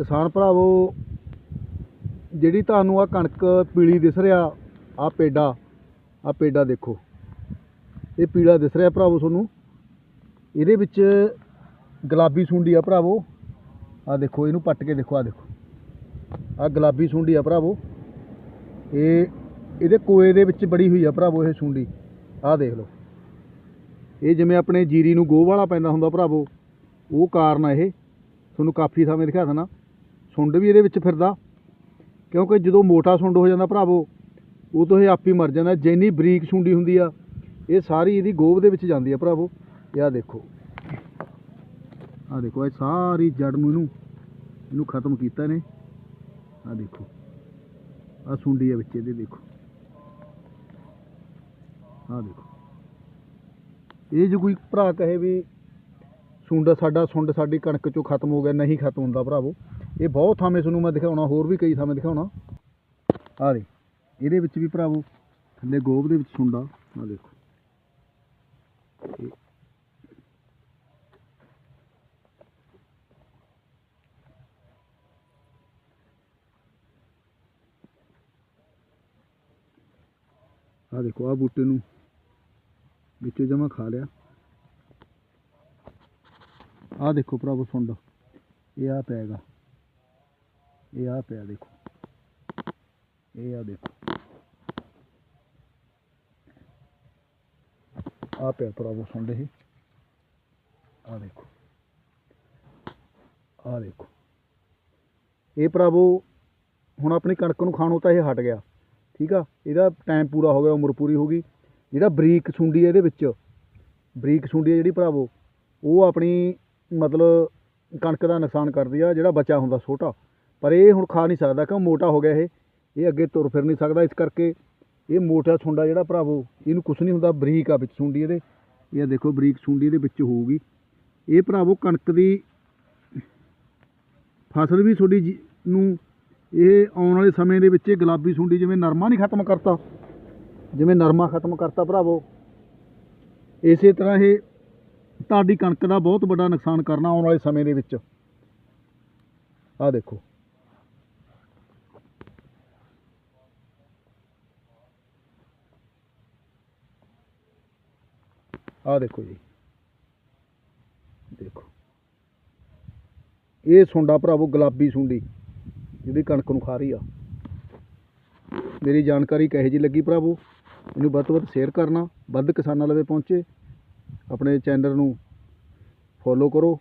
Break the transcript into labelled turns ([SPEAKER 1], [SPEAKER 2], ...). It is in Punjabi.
[SPEAKER 1] ਕਿਸਾਨ ਭਰਾਵੋ, ਜਿਹੜੀ ਤੁਹਾਨੂੰ ਆ ਕਣਕ ਪੀਲੀ ਦਿਸ ਰਿਹਾ ਆ ਪੇਡਾ ਆ ਪੇਡਾ ਦੇਖੋ। ਇਹ ਪੀਲਾ ਦਿਸ ਰਿਹਾ ਭਰਾਵੋ ਤੁਹਾਨੂੰ। ਇਹਦੇ ਵਿੱਚ ਗੁਲਾਬੀ ਸੁੰਡੀ ਆ ਭਰਾਵੋ। ਆ ਦੇਖੋ, ਇਹਨੂੰ ਪੱਟ ਕੇ ਦੇਖੋ ਆ ਦੇਖੋ। ਆ ਗੁਲਾਬੀ ਸੁੰਡੀ ਆ ਭਰਾਵੋ। ਇਹ, ਇਹਦੇ ਕੋਏ ਦੇ ਵਿੱਚ ਬੜੀ ਹੋਈ ਆ ਭਰਾਵੋ ਇਹ ਸੁੰਡੀ। ਆ ਦੇਖ ਲਓ। ਇਹ ਜਿਵੇਂ ਆਪਣੇ ਜੀਰੀ ਨੂੰ ਗੋਹ ਵਾਲਾ ਪੈਂਦਾ ਹੁੰਦਾ ਭਰਾਵੋ। ਉਹ ਕਾਰਨ ਆ ਇਹ। ਤੁਹਾਨੂੰ ਕਾਫੀ ਸਮੇਂ ਦਿਖਾ ਦੇਣਾ। ਸੁੰਡ ਵੀ ਇਹਦੇ ਵਿੱਚ ਫਿਰਦਾ। ਕਿਉਂਕਿ ਜਦੋਂ ਮੋਟਾ ਸੁੰਡ ਹੋ ਜਾਂਦਾ ਭਰਾਵੋ, ਉਹ ਤੋਂ ਇਹ ਆਪ ਹੀ ਮਰ ਜਾਂਦਾ। ਜਿੰਨੀ ਬਰੀਕ ਸੁੰਡੀ ਹੁੰਦੀ ਆ, ਇਹ ਸਾਰੀ ਇਹਦੀ ਗੋਬ ਦੇ ਵਿੱਚ ਜਾਂਦੀ ਆ ਭਰਾਵੋ। ਇਹ ਆਹ ਦੇਖੋ। ਆ ਦੇਖੋ, ਇਹ ਸਾਰੀ ਜੜ ਨੂੰ ਇਹਨੂੰ ਇਹਨੂੰ ਖਤਮ ਕੀਤਾ ਨੇ ਆ ਦੇਖੋ। ਆ ਸੁੰਡੀ ਆ ਵਿੱਚ ਇਹਦੇ, ਦੇਖੋ। ਆ ਦੇਖੋ। ਇਹ ਜੇ ਕੋਈ ਭਰਾ ਕਹੇ ਵੀ ਸੁੰਡ ਸਾਡਾ ਸੁੰਡ, ਸਾਡੀ ਕਣਕ ਚੋਂ ਖਤਮ ਹੋ ਗਿਆ, ਨਹੀਂ ਖਤਮ ਹੁੰਦਾ ਭਰਾਵੋ। ਇਹ ਬਹੁਤ ਥਾਵੇਂ ਤੁਹਾਨੂੰ ਮੈਂ ਦਿਖਾਉਣਾ, ਹੋਰ ਵੀ ਕਈ ਥਾਵੇਂ ਦਿਖਾਉਣਾ। ਆ ਦੇ ਇਹਦੇ ਵਿੱਚ ਵੀ ਭਰਾਵੋ, ਥੱਲੇ ਗੋਭ ਦੇ ਵਿੱਚ ਸੁੰਡਾ, ਆ ਦੇਖੋ। ਇਹ- ਆ ਦੇਖੋ ਆ ਬੂਟੇ ਨੂੰ ਵਿੱਚੋਂ ਜਮਾ ਖਾ ਲਿਆ। ਆ ਦੇਖੋ ਭਰਾਵੋ ਸੁੰਡ, ਇਹ ਆ ਪੈਗਾ ਇਹ ਆ ਪਿਆ ਦੇਖੋ। ਇਹ ਆ ਦੇਖੋ। ਆ ਪਿਆ ਭਰਾਵੋ ਸੁੰਡ ਇਹ। ਆ ਦੇਖੋ। ਆ ਦੇਖੋ। ਇਹ ਭਰਾਵੋ, ਹੁਣ ਆਪਣੀ ਕਣਕ ਨੂੰ ਖਾਣੋਂ ਤਾਂ ਇਹ ਹਟ ਗਿਆ। ਠੀਕ ਆ? ਇਹਦਾ ਟਾਈਮ ਪੂਰਾ ਹੋ ਗਿਆ, ਉਮਰ ਪੂਰੀ ਹੋ ਗਈ। ਜਿਹੜਾ ਬਰੀਕ ਸੁੰਡੀ ਇਹਦੇ ਵਿੱਚ, ਬਰੀਕ ਸੁੰਡੀ ਜਿਹੜੀ ਭਰਾਵੋ, ਉਹ ਆਪਣੀ ਮਤਲਬ ਕਣਕ ਦਾ ਨੁਕਸਾਨ ਕਰਦੀ ਆ, ਜਿਹੜਾ ਬੱਚਾ ਹੁੰਦਾ ਛੋਟਾ। ਪਰ ਇਹ ਹੁਣ ਖਾ ਨਹੀਂ ਸਕਦਾ ਕਿਉਂ? ਮੋਟਾ ਹੋ ਗਿਆ ਇਹ। ਇਹ ਅੱਗੇ ਤੁਰ ਫਿਰ ਨਹੀਂ ਸਕਦਾ। ਇਸ ਕਰਕੇ ਇਹ ਮੋਟਾ ਸੁੰਡਾ ਜਿਹੜਾ ਭਰਾਵੋ, ਇਹਨੂੰ ਕੁਛ ਨਹੀਂ ਹੁੰਦਾ। ਬਰੀਕ ਆ ਵਿੱਚ ਸੁੰਡੀ ਇਹਦੇ। ਇਹ ਦੇਖੋ ਬਰੀਕ ਸੁੰਡੀ ਇਹਦੇ ਵਿੱਚ ਹੋਊਗੀ। ਇਹ ਭਰਾਵੋ ਕਣਕ ਦੀ ਫਸਲ ਵੀ ਤੁਹਾਡੀ ਜੀ- ਨੂੰ ਇਹ ਆਉਣ ਵਾਲੇ ਸਮੇਂ ਦੇ ਵਿੱਚ ਇਹ ਗੁਲਾਬੀ ਸੁੰਡੀ ਜਿਵੇਂ ਨਰਮਾ ਨਹੀਂ ਖਤਮ ਕਰਤਾ, ਜਿਵੇਂ ਨਰਮਾ ਖਤਮ ਕਰਤਾ ਭਰਾਵੋ, ਇਸੇ ਤਰ੍ਹਾਂ ਇਹ ਤੁਹਾਡੀ ਕਣਕ ਦਾ ਬਹੁਤ ਵੱਡਾ ਨੁਕਸਾਨ ਕਰਨਾ ਆਉਣ ਵਾਲੇ ਸਮੇਂ ਦੇ ਵਿੱਚ। ਆਹ ਦੇਖੋ। ਆਹ ਦੇਖੋ ਜੀ। ਦੇਖੋ। ਇਹ ਸੁੰਡਾ ਭਰਾਵੋ, ਗੁਲਾਬੀ ਸੁੰਡੀ। ਜਿਹੜੀ ਕਣਕ ਨੂੰ ਖਾ ਰਹੀ ਆ। ਮੇਰੀ ਜਾਣਕਾਰੀ ਕਹੇ ਜੀ ਲੱਗੀ ਭਰਾਵੋ? ਇਹਨੂੰ ਵੱਧ ਤੋਂ ਵੱਧ ਸ਼ੇਅਰ ਕਰਨਾ। ਵੱਧ ਕਿਸਾਨਾਂ ਲਵੇ ਪਹੁੰਚੇ। ਆਪਣੇ ਚੈਨਲ ਨੂੰ ਫੋਲੋ ਕਰੋ।